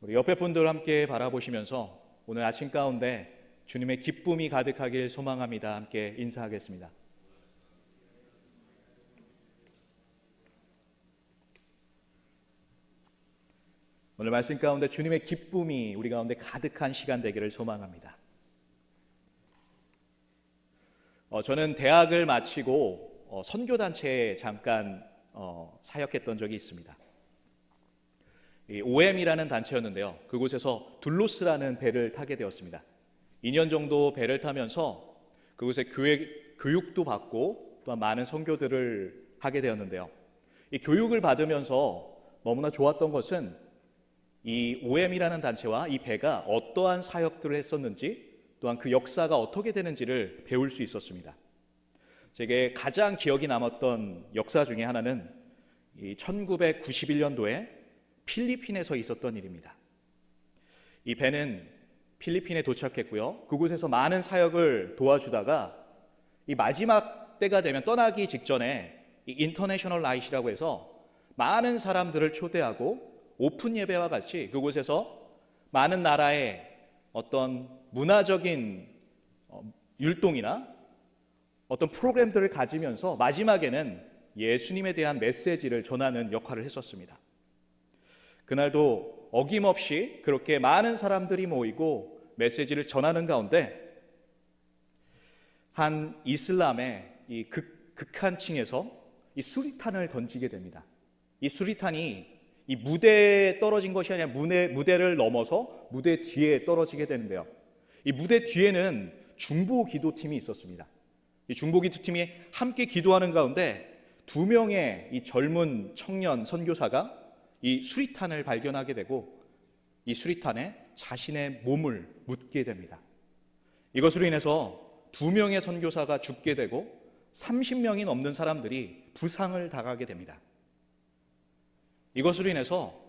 우리 옆에 분들 함께 바라보시면서 오늘 아침 가운데 주님의 기쁨이 가득하길 소망합니다. 함께 인사하겠습니다. 오늘 말씀 가운데 주님의 기쁨이 우리 가운데 가득한 시간 되기를 소망합니다. 어, 저는 대학을 마치고 어, 선교단체에 잠깐 어, 사역했던 적이 있습니다. 이 OM이라는 단체였는데요. 그곳에서 둘로스라는 배를 타게 되었습니다. 2년 정도 배를 타면서 그곳에 교회, 교육도 받고 또한 많은 선교들을 하게 되었는데요. 이 교육을 받으면서 너무나 좋았던 것은 이 OM이라는 단체와 이 배가 어떠한 사역들을 했었는지 또한 그 역사가 어떻게 되는지를 배울 수 있었습니다. 제게 가장 기억이 남았던 역사 중에 하나는 이 1991년도에 필리핀에서 있었던 일입니다. 이 배는 필리핀에 도착했고요. 그곳에서 많은 사역을 도와주다가 이 마지막 때가 되면 떠나기 직전에 이 인터내셔널 라이트라고 해서 많은 사람들을 초대하고 오픈 예배와 같이 그곳에서 많은 나라의 어떤 문화적인 어, 율동이나 어떤 프로그램들을 가지면서 마지막에는 예수님에 대한 메시지를 전하는 역할을 했었습니다. 그날도 어김없이 그렇게 많은 사람들이 모이고 메시지를 전하는 가운데 한 이슬람의 이 극, 극한층에서 이 수리탄을 던지게 됩니다. 이 수리탄이 이 무대에 떨어진 것이 아니라 무대, 무대를 넘어서 무대 뒤에 떨어지게 되는데요. 이 무대 뒤에는 중보 기도팀이 있었습니다. 이 중보 기도팀이 함께 기도하는 가운데 두 명의 이 젊은 청년 선교사가 이 수리탄을 발견하게 되고 이 수리탄에 자신의 몸을 묻게 됩니다. 이것으로 인해서 두 명의 선교사가 죽게 되고 30명이 넘는 사람들이 부상을 당하게 됩니다. 이것으로 인해서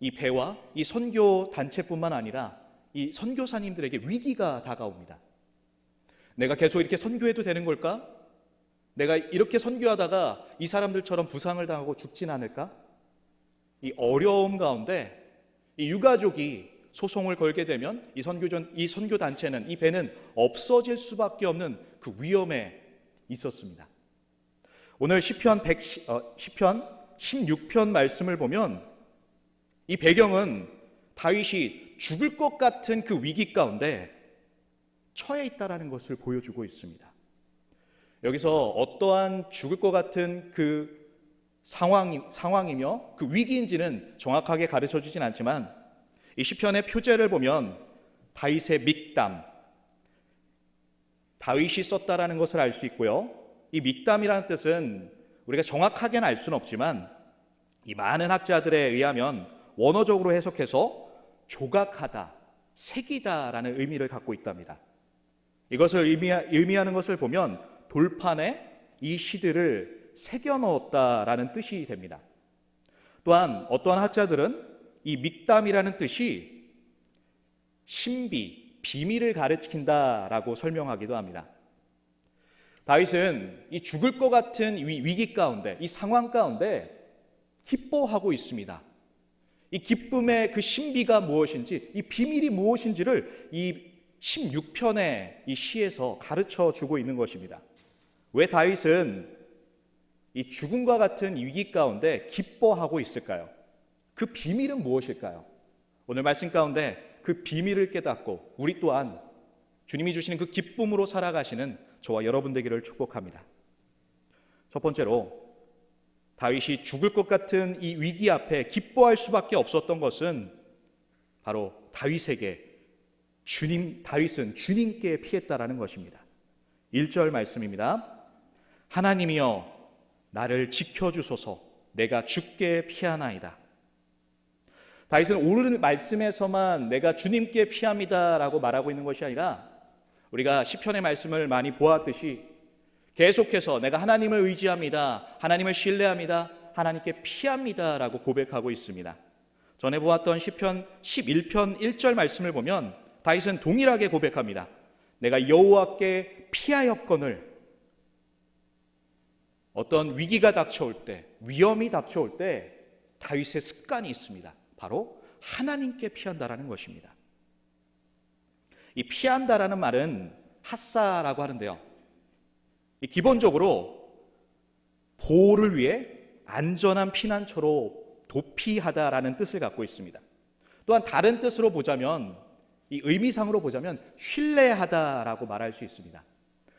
이 배와 이 선교 단체뿐만 아니라 이 선교사님들에게 위기가 다가옵니다. 내가 계속 이렇게 선교해도 되는 걸까? 내가 이렇게 선교하다가 이 사람들처럼 부상을 당하고 죽진 않을까? 이 어려움 가운데 이 유가족이 소송을 걸게 되면 이 선교전 이 선교 단체는 이 배는 없어질 수밖에 없는 그 위험에 있었습니다. 오늘 시편 100 어, 시편 16편 말씀을 보면 이 배경은 다윗이 죽을 것 같은 그 위기 가운데 처해 있다라는 것을 보여주고 있습니다. 여기서 어떠한 죽을 것 같은 그 상황, 상황이며 그 위기인지는 정확하게 가르쳐 주진 않지만 이 시편의 표제를 보면 다윗의 믹담, 다윗이 썼다라는 것을 알 수 있고요. 이 믹담이라는 뜻은 우리가 정확하게는 알 수는 없지만 이 많은 학자들에 의하면 원어적으로 해석해서 조각하다, 새기다라는 의미를 갖고 있답니다. 이것을 의미하, 는 것을 보면 돌판에 이 시들을 새겨 넣었다라는 뜻이 됩니다. 또한 어떠한 학자들은 이 믹담이라는 뜻이 신비, 비밀을 가르친다라고 설명하기도 합니다. 다윗은 이 죽을 것 같은 위기 가운데, 이 상황 가운데 기뻐하고 있습니다. 이 기쁨의 그 신비가 무엇인지, 이 비밀이 무엇인지를 이 16편의 이 시에서 가르쳐 주고 있는 것입니다. 왜 다윗은 이 죽음과 같은 위기 가운데 기뻐하고 있을까요? 그 비밀은 무엇일까요? 오늘 말씀 가운데 그 비밀을 깨닫고 우리 또한 주님이 주시는 그 기쁨으로 살아가시는 저와 여러분 되기를 축복합니다. 첫 번째로 다윗이 죽을 것 같은 이 위기 앞에 기뻐할 수밖에 없었던 것은 바로 다윗에게 주님 다윗은 주님께 피했다라는 것입니다. 1절 말씀입니다. 하나님이여 나를 지켜 주소서 내가 죽게 피하나이다. 다윗은 오늘 말씀에서만 내가 주님께 피합니다라고 말하고 있는 것이 아니라 우리가 시편의 말씀을 많이 보았듯이 계속해서 내가 하나님을 의지합니다. 하나님을 신뢰합니다. 하나님께 피합니다라고 고백하고 있습니다. 전에 보았던 시편 11편 1절 말씀을 보면 다윗은 동일하게 고백합니다. 내가 여호와께 피하였건을 어떤 위기가 닥쳐올 때, 위험이 닥쳐올 때 다윗의 습관이 있습니다. 바로 하나님께 피한다라는 것입니다. 이 피한다라는 말은 핫사라고 하는데요. 이 기본적으로 보호를 위해 안전한 피난처로 도피하다라는 뜻을 갖고 있습니다. 또한 다른 뜻으로 보자면 이 의미상으로 보자면 신뢰하다라고 말할 수 있습니다.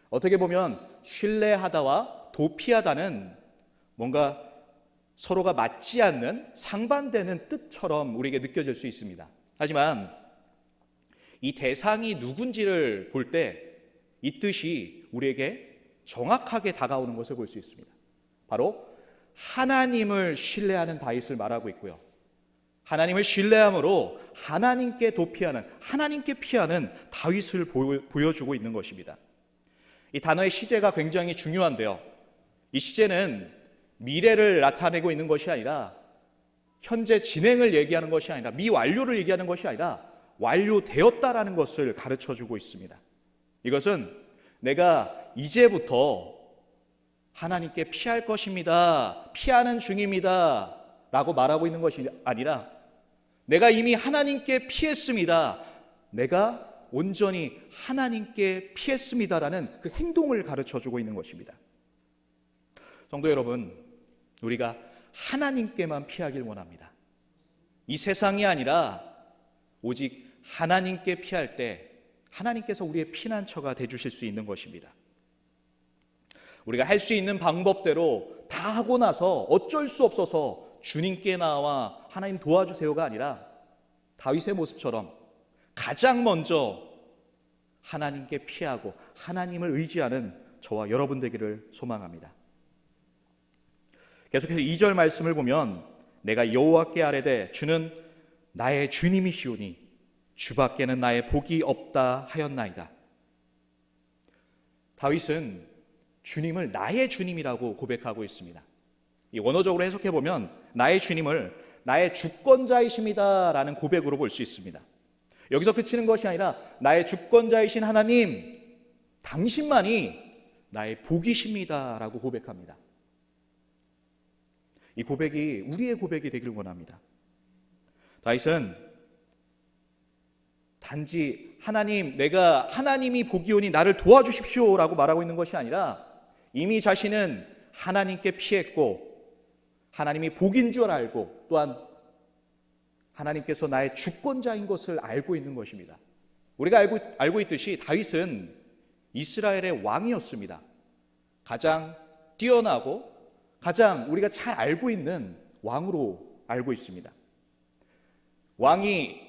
어떻게 보면 신뢰하다와 도피하다는 뭔가 서로가 맞지 않는 상반되는 뜻처럼 우리에게 느껴질 수 있습니다. 하지만 이 대상이 누군지를 볼 때 이 뜻이 우리에게 정확하게 다가오는 것을 볼 수 있습니다. 바로 하나님을 신뢰하는 다윗을 말하고 있고요. 하나님을 신뢰함으로 하나님께 도피하는 하나님께 피하는 다윗을 보여주고 있는 것입니다. 이 단어의 시제가 굉장히 중요한데요. 이 시제는 미래를 나타내고 있는 것이 아니라 현재 진행을 얘기하는 것이 아니라 미완료를 얘기하는 것이 아니라 완료되었다라는 것을 가르쳐 주고 있습니다. 이것은 내가 이제부터 하나님께 피할 것입니다. 피하는 중입니다. 라고 말하고 있는 것이 아니라 내가 이미 하나님께 피했습니다. 내가 온전히 하나님께 피했습니다라는 그 행동을 가르쳐 주고 있는 것입니다. 성도 여러분, 우리가 하나님께만 피하길 원합니다. 이 세상이 아니라 오직 하나님께 피할 때 하나님께서 우리의 피난처가 돼 주실 수 있는 것입니다. 우리가 할 수 있는 방법대로 다 하고 나서 어쩔 수 없어서 주님께 나와 하나님 도와주세요가 아니라 다윗의 모습처럼 가장 먼저 하나님께 피하고 하나님을 의지하는 저와 여러분 되기를 소망합니다. 계속해서 2절 말씀을 보면 내가 여호와께 아뢰되 주는 나의 주님이시오니 주밖에는 나의 복이 없다 하였나이다. 다윗은 주님을 나의 주님이라고 고백하고 있습니다. 이 원어적으로 해석해 보면 나의 주님을 나의 주권자이십니다라는 고백으로 볼 수 있습니다. 여기서 그치는 것이 아니라 나의 주권자이신 하나님, 당신만이 나의 복이십니다라고 고백합니다. 이 고백이 우리의 고백이 되기를 원합니다. 다윗은 단지 하나님, 내가 하나님이 복이오니 나를 도와주십시오 라고 말하고 있는 것이 아니라 이미 자신은 하나님께 피했고 하나님이 복인 줄 알고 또한 하나님께서 나의 주권자인 것을 알고 있는 것입니다. 우리가 알고, 알고 있듯이 다윗은 이스라엘의 왕이었습니다. 가장 뛰어나고 가장 우리가 잘 알고 있는 왕으로 알고 있습니다. 왕이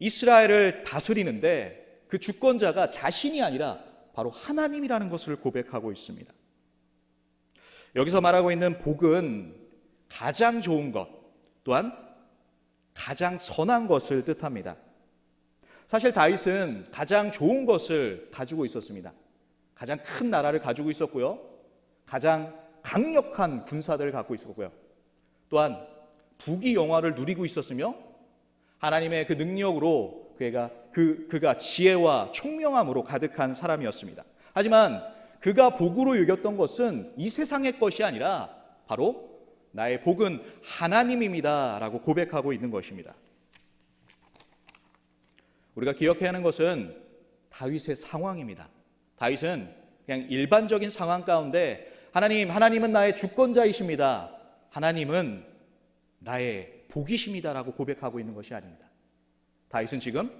이스라엘을 다스리는데 그 주권자가 자신이 아니라 바로 하나님이라는 것을 고백하고 있습니다. 여기서 말하고 있는 복은 가장 좋은 것 또한 가장 선한 것을 뜻합니다. 사실 다윗은 가장 좋은 것을 가지고 있었습니다. 가장 큰 나라를 가지고 있었고요. 가장 강력한 군사들을 갖고 있었고요. 또한 부귀 영화를 누리고 있었으며 하나님의 그 능력으로 그가 그 그가 지혜와 총명함으로 가득한 사람이었습니다. 하지만 그가 복으로 여겼던 것은 이 세상의 것이 아니라 바로 나의 복은 하나님입니다라고 고백하고 있는 것입니다. 우리가 기억해야 하는 것은 다윗의 상황입니다. 다윗은 그냥 일반적인 상황 가운데 하나님, 하나님은 나의 주권자이십니다. 하나님은 나의 복이십니다라고 고백하고 있는 것이 아닙니다. 다윗은 지금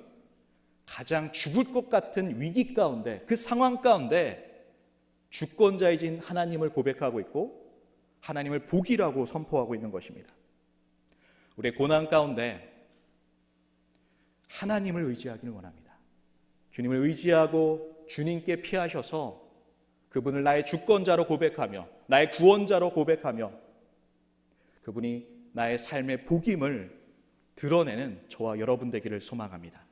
가장 죽을 것 같은 위기 가운데 그 상황 가운데 주권자이신 하나님을 고백하고 있고 하나님을 복이라고 선포하고 있는 것입니다. 우리의 고난 가운데 하나님을 의지하기를 원합니다. 주님을 의지하고 주님께 피하셔서 그분을 나의 주권자로 고백하며 나의 구원자로 고백하며 그분이 나의 삶의 복임을 드러내는 저와 여러분 되기를 소망합니다.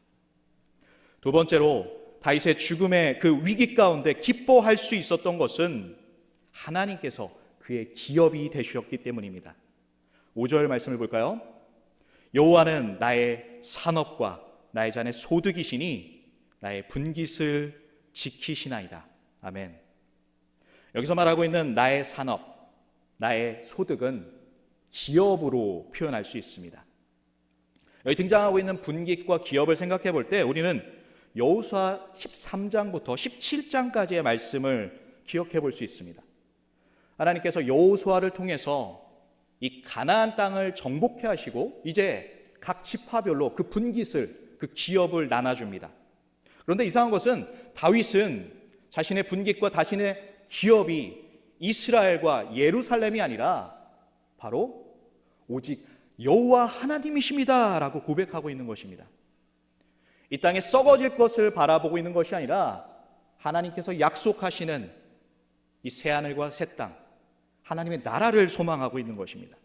두 번째로 다윗의 죽음의 그 위기 가운데 기뻐할 수 있었던 것은 하나님께서 그의 기업이 되셨기 때문입니다. 5절 말씀을 볼까요? 여호와는 나의 산업과 나의 잔의 소득이시니 나의 분깃을 지키시나이다. 아멘. 여기서 말하고 있는 나의 산업, 나의 소득은 기업으로 표현할 수 있습니다. 여기 등장하고 있는 분깃과 기업을 생각해 볼 때 우리는 여호수아 13장부터 17장까지의 말씀을 기억해 볼 수 있습니다. 하나님께서 여호수아를 통해서 이 가나안 땅을 정복해 하시고 이제 각 지파별로 그 분깃을 그 기업을 나눠 줍니다. 그런데 이상한 것은 다윗은 자신의 분깃과 자신의 기업이 이스라엘과 예루살렘이 아니라 바로 오직 여호와 하나님이십니다라고 고백하고 있는 것입니다. 이 땅에 썩어질 것을 바라보고 있는 것이 아니라 하나님께서 약속하시는 이 새 하늘과 새 땅, 하나님의 나라를 소망하고 있는 것입니다.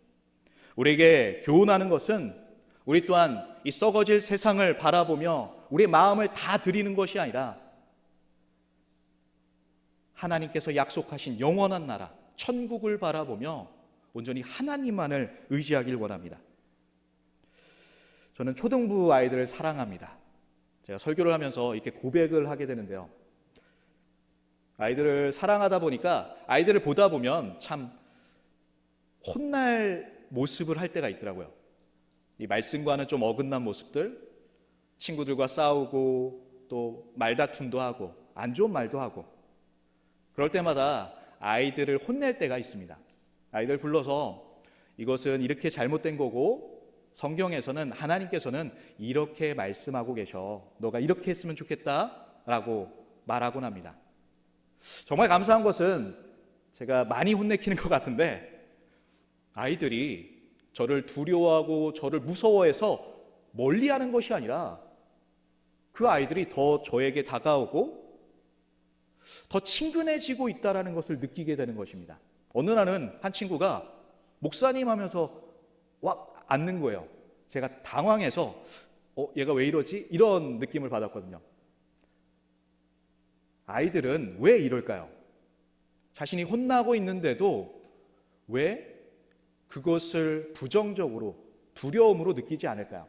우리에게 교훈하는 것은 우리 또한 이 썩어질 세상을 바라보며 우리의 마음을 다 드리는 것이 아니라 하나님께서 약속하신 영원한 나라, 천국을 바라보며 온전히 하나님만을 의지하길 원합니다. 저는 초등부 아이들을 사랑합니다. 제가 설교를 하면서 이렇게 고백을 하게 되는데요. 아이들을 사랑하다 보니까 아이들을 보다 보면 참 혼날 모습을 할 때가 있더라고요. 이 말씀과는 좀 어긋난 모습들, 친구들과 싸우고 또 말다툼도 하고 안 좋은 말도 하고 그럴 때마다 아이들을 혼낼 때가 있습니다. 아이들 불러서 이것은 이렇게 잘못된 거고 성경에서는 하나님께서는 이렇게 말씀하고 계셔. 너가 이렇게 했으면 좋겠다라고 말하곤 합니다. 정말 감사한 것은 제가 많이 혼내키는 것 같은데 아이들이 저를 두려워하고 저를 무서워해서 멀리 하는 것이 아니라 그 아이들이 더 저에게 다가오고 더 친근해지고 있다라는 것을 느끼게 되는 것입니다. 어느 날은 한 친구가 목사님 하면서 와 앉는 거예요. 제가 당황해서 어 얘가 왜 이러지? 이런 느낌을 받았거든요. 아이들은 왜 이럴까요? 자신이 혼나고 있는데도 왜 그것을 부정적으로 두려움으로 느끼지 않을까요?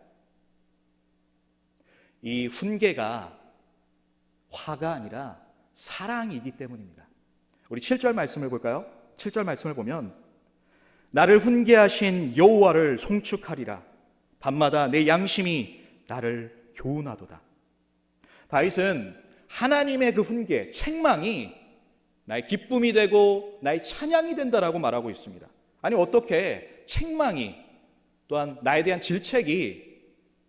이 훈계가 화가 아니라 사랑이기 때문입니다. 우리 7절 말씀을 볼까요? 7절 말씀을 보면 나를 훈계하신 여호와를 송축하리라 밤마다 내 양심이 나를 교훈하도다. 다윗은 하나님의 그 훈계, 책망이 나의 기쁨이 되고 나의 찬양이 된다라고 말하고 있습니다. 아니 어떻게 책망이 또한 나에 대한 질책이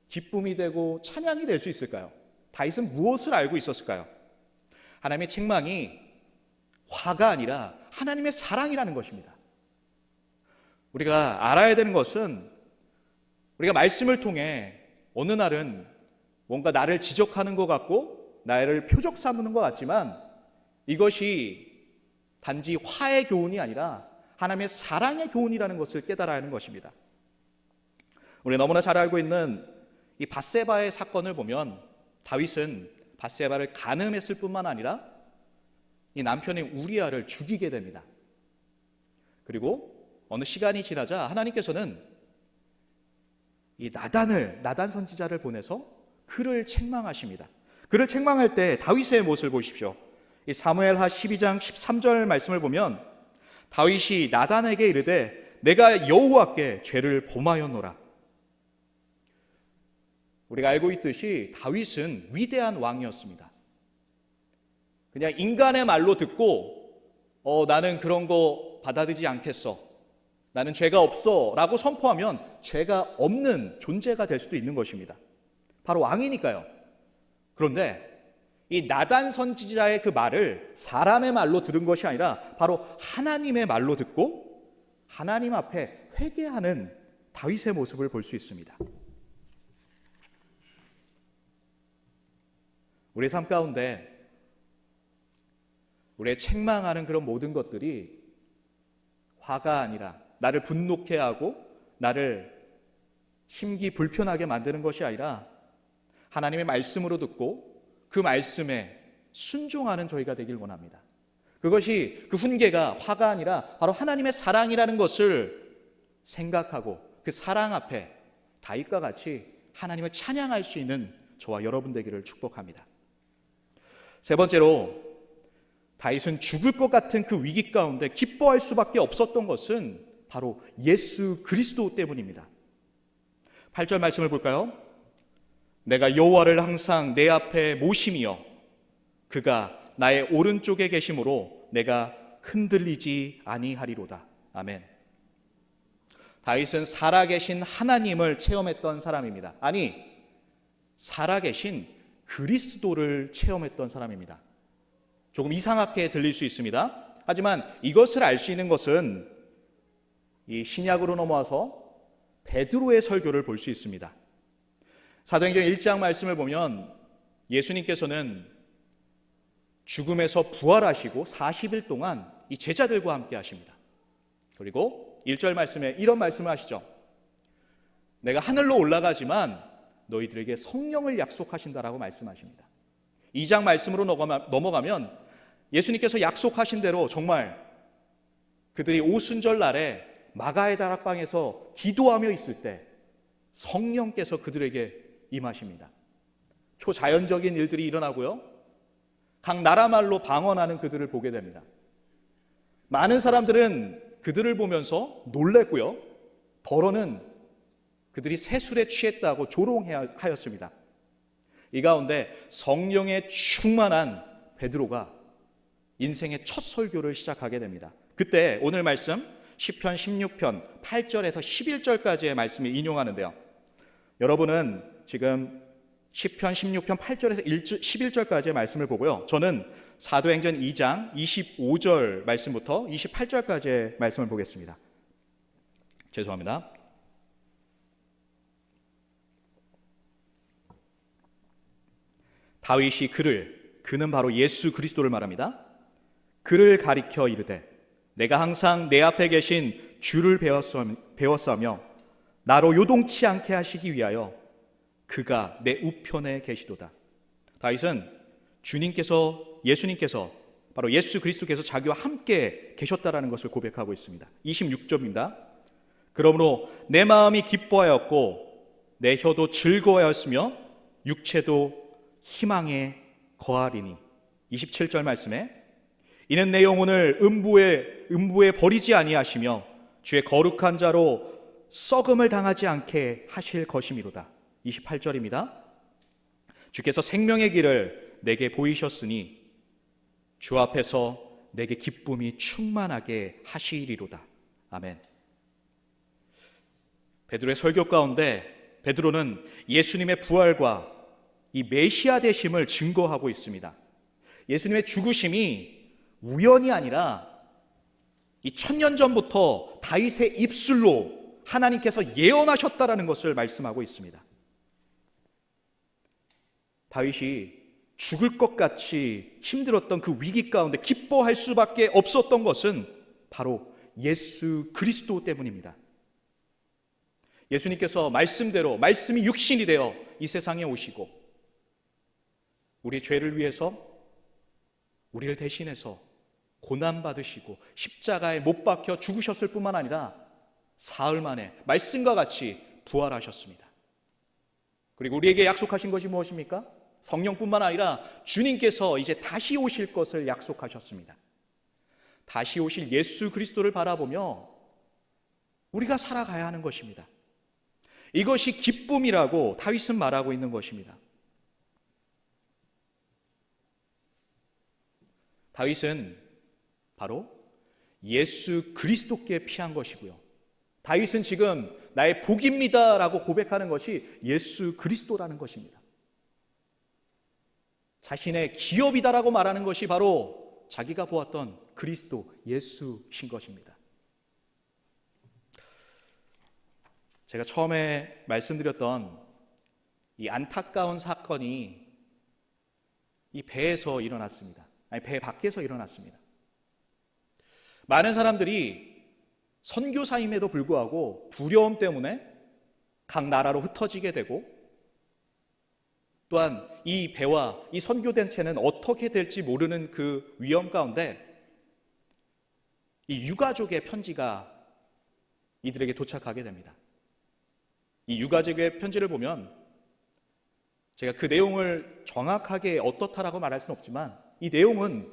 기쁨이 되고 찬양이 될 수 있을까요? 다윗은 무엇을 알고 있었을까요? 하나님의 책망이 화가 아니라 하나님의 사랑이라는 것입니다. 우리가 알아야 되는 것은 우리가 말씀을 통해 어느 날은 뭔가 나를 지적하는 것 같고 나를 표적 삼는 것 같지만 이것이 단지 화의 교훈이 아니라 하나님의 사랑의 교훈이라는 것을 깨달아야 하는 것입니다. 우리 너무나 잘 알고 있는 이 바세바의 사건을 보면 다윗은 바세바를 간음했을 뿐만 아니라 이 남편의 우리아를 죽이게 됩니다. 그리고 어느 시간이 지나자 하나님께서는 이 나단을 나단 선지자를 보내서 그를 책망하십니다. 그를 책망할 때 다윗의 모습을 보십시오. 이 사무엘하 12장 13절 말씀을 보면 다윗이 나단에게 이르되 내가 여호와께 죄를 범하였노라. 우리가 알고 있듯이 다윗은 위대한 왕이었습니다. 그냥 인간의 말로 듣고 어 나는 그런 거 받아들이지 않겠어. 나는 죄가 없어 라고 선포하면 죄가 없는 존재가 될 수도 있는 것입니다. 바로 왕이니까요. 그런데 이 나단 선지자의 그 말을 사람의 말로 들은 것이 아니라 바로 하나님의 말로 듣고 하나님 앞에 회개하는 다윗의 모습을 볼 수 있습니다. 우리의 삶 가운데 우리의 책망하는 그런 모든 것들이 화가 아니라 나를 분노케 하고 나를 심기 불편하게 만드는 것이 아니라 하나님의 말씀으로 듣고 그 말씀에 순종하는 저희가 되길 원합니다. 그것이 그 훈계가 화가 아니라 바로 하나님의 사랑이라는 것을 생각하고 그 사랑 앞에 다윗과 같이 하나님을 찬양할 수 있는 저와 여러분 되기를 축복합니다. 세 번째로 다윗은 죽을 것 같은 그 위기 가운데 기뻐할 수밖에 없었던 것은 바로 예수 그리스도 때문입니다. 8절 말씀을 볼까요? 내가 여호와를 항상 내 앞에 모심이여 그가 나의 오른쪽에 계심으로 내가 흔들리지 아니하리로다. 아멘. 다윗은 살아계신 하나님을 체험했던 사람입니다. 아니, 살아계신 그리스도를 체험했던 사람입니다. 조금 이상하게 들릴 수 있습니다. 하지만 이것을 알 수 있는 것은 이 신약으로 넘어와서 베드로의 설교를 볼 수 있습니다. 사도행전 1장 말씀을 보면 예수님께서는 죽음에서 부활하시고 40일 동안 이 제자들과 함께 하십니다. 그리고 1절 말씀에 이런 말씀을 하시죠. 내가 하늘로 올라가지만 너희들에게 성령을 약속하신다라고 말씀하십니다. 2장 말씀으로 넘어가면 예수님께서 약속하신 대로 정말 그들이 오순절 날에 마가의 다락방에서 기도하며 있을 때 성령께서 그들에게 임하십니다. 초자연적인 일들이 일어나고요. 각 나라 말로 방언하는 그들을 보게 됩니다. 많은 사람들은 그들을 보면서 놀랬고요. 더러는 그들이 새술에 취했다고 조롱하였습니다. 이 가운데 성령에 충만한 베드로가 인생의 첫 설교를 시작하게 됩니다. 그때 오늘 말씀 10편 16편 8절에서 11절까지의 말씀을 인용하는데요. 여러분은 지금 10편 16편 8절에서 11절까지의 말씀을 보고요. 저는 사도행전 2장 25절 말씀부터 28절까지의 말씀을 보겠습니다. 죄송합니다. 다윗이 그를 그는 바로 예수 그리스도를 말합니다. 그를 가리켜 이르되 내가 항상 내 앞에 계신 주를 배웠으며 나로 요동치 않게 하시기 위하여 그가 내 우편에 계시도다. 다윗은 주님께서 예수님께서 바로 예수 그리스도께서 자기와 함께 계셨다라는 것을 고백하고 있습니다. 26절입니다. 그러므로 내 마음이 기뻐하였고 내 혀도 즐거워하였으며 육체도 희망에 거하리니 27절 말씀에 이는 내 영혼을 음부에 음부에 버리지 아니하시며 주의 거룩한 자로 썩음을 당하지 않게 하실 것이미로다. 28절입니다. 주께서 생명의 길을 내게 보이셨으니 주 앞에서 내게 기쁨이 충만하게 하시리로다. 아멘. 베드로의 설교 가운데 베드로는 예수님의 부활과 이 메시아 되심을 증거하고 있습니다. 예수님의 죽으심이 우연이 아니라 이 천년 전부터 다윗의 입술로 하나님께서 예언하셨다라는 것을 말씀하고 있습니다. 다윗이 죽을 것 같이 힘들었던 그 위기 가운데 기뻐할 수밖에 없었던 것은 바로 예수 그리스도 때문입니다. 예수님께서 말씀대로 말씀이 육신이 되어 이 세상에 오시고 우리 죄를 위해서 우리를 대신해서 고난 받으시고 십자가에 못 박혀 죽으셨을 뿐만 아니라 사흘 만에 말씀과 같이 부활하셨습니다. 그리고 우리에게 약속하신 것이 무엇입니까? 성령뿐만 아니라 주님께서 이제 다시 오실 것을 약속하셨습니다. 다시 오실 예수 그리스도를 바라보며 우리가 살아가야 하는 것입니다. 이것이 기쁨이라고 다윗은 말하고 있는 것입니다. 다윗은 바로 예수 그리스도께 피한 것이고요. 다윗은 지금 나의 복입니다라고 고백하는 것이 예수 그리스도라는 것입니다. 자신의 기업이다라고 말하는 것이 바로 자기가 보았던 그리스도 예수신 것입니다. 제가 처음에 말씀드렸던 이 안타까운 사건이 이 배에서 일어났습니다. 아니, 배 밖에서 일어났습니다. 많은 사람들이 선교사임에도 불구하고 두려움 때문에 각 나라로 흩어지게 되고 또한 이 배와 이 선교단체는 어떻게 될지 모르는 그 위험 가운데 이 유가족의 편지가 이들에게 도착하게 됩니다. 이 유가족의 편지를 보면 제가 그 내용을 정확하게 어떻다라고 말할 수는 없지만 이 내용은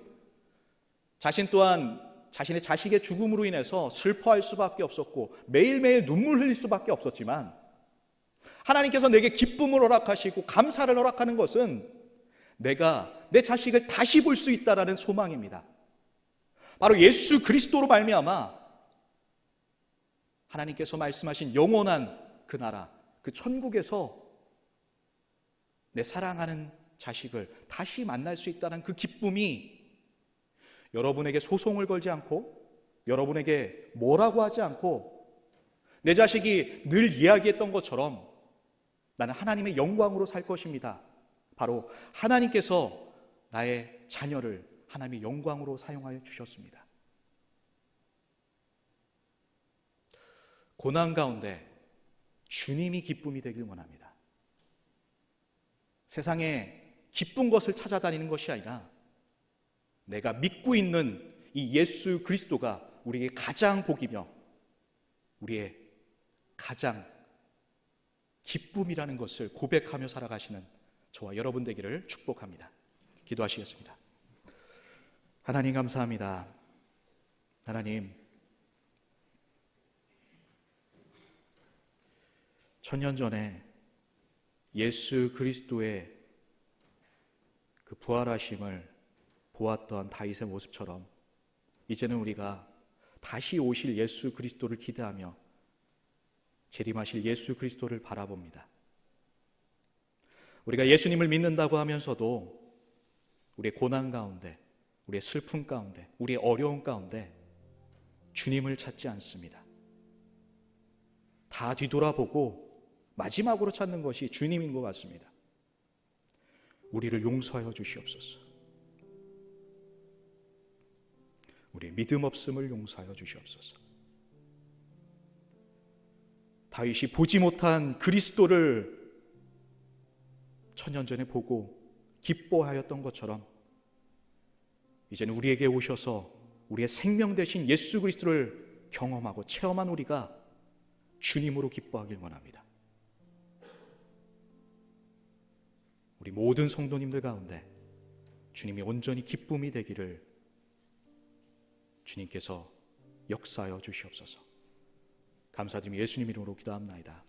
자신 또한 자신의 자식의 죽음으로 인해서 슬퍼할 수밖에 없었고 매일매일 눈물 흘릴 수밖에 없었지만 하나님께서 내게 기쁨을 허락하시고 감사를 허락하는 것은 내가 내 자식을 다시 볼 수 있다라는 소망입니다. 바로 예수 그리스도로 말미암아 하나님께서 말씀하신 영원한 그 나라, 그 천국에서 내 사랑하는 자식을 다시 만날 수 있다는 그 기쁨이 여러분에게 소송을 걸지 않고 여러분에게 뭐라고 하지 않고 내 자식이 늘 이야기했던 것처럼 나는 하나님의 영광으로 살 것입니다. 바로 하나님께서 나의 자녀를 하나님의 영광으로 사용하여 주셨습니다. 고난 가운데 주님이 기쁨이 되길 원합니다. 세상에 기쁜 것을 찾아다니는 것이 아니라 내가 믿고 있는 이 예수 그리스도가 우리에게 가장 복이며 우리의 가장 기쁨이라는 것을 고백하며 살아가시는 저와 여러분 되기를 축복합니다. 기도하시겠습니다. 하나님 감사합니다. 하나님 천년 전에 예수 그리스도의 그 부활하심을 보았던 다윗의 모습처럼 이제는 우리가 다시 오실 예수 그리스도를 기대하며 재림하실 예수 그리스도를 바라봅니다. 우리가 예수님을 믿는다고 하면서도 우리의 고난 가운데, 우리의 슬픔 가운데, 우리의 어려움 가운데 주님을 찾지 않습니다. 다 뒤돌아보고 마지막으로 찾는 것이 주님인 것 같습니다. 우리를 용서하여 주시옵소서. 우리 믿음 없음을 용서하여 주시옵소서. 다윗이 보지 못한 그리스도를 천년 전에 보고 기뻐하였던 것처럼 이제는 우리에게 오셔서 우리의 생명 대신 예수 그리스도를 경험하고 체험한 우리가 주님으로 기뻐하길 원합니다. 우리 모든 성도님들 가운데 주님이 온전히 기쁨이 되기를 주님께서 역사하여 주시옵소서. 감사드리며 예수님 이름으로 기도합나이다.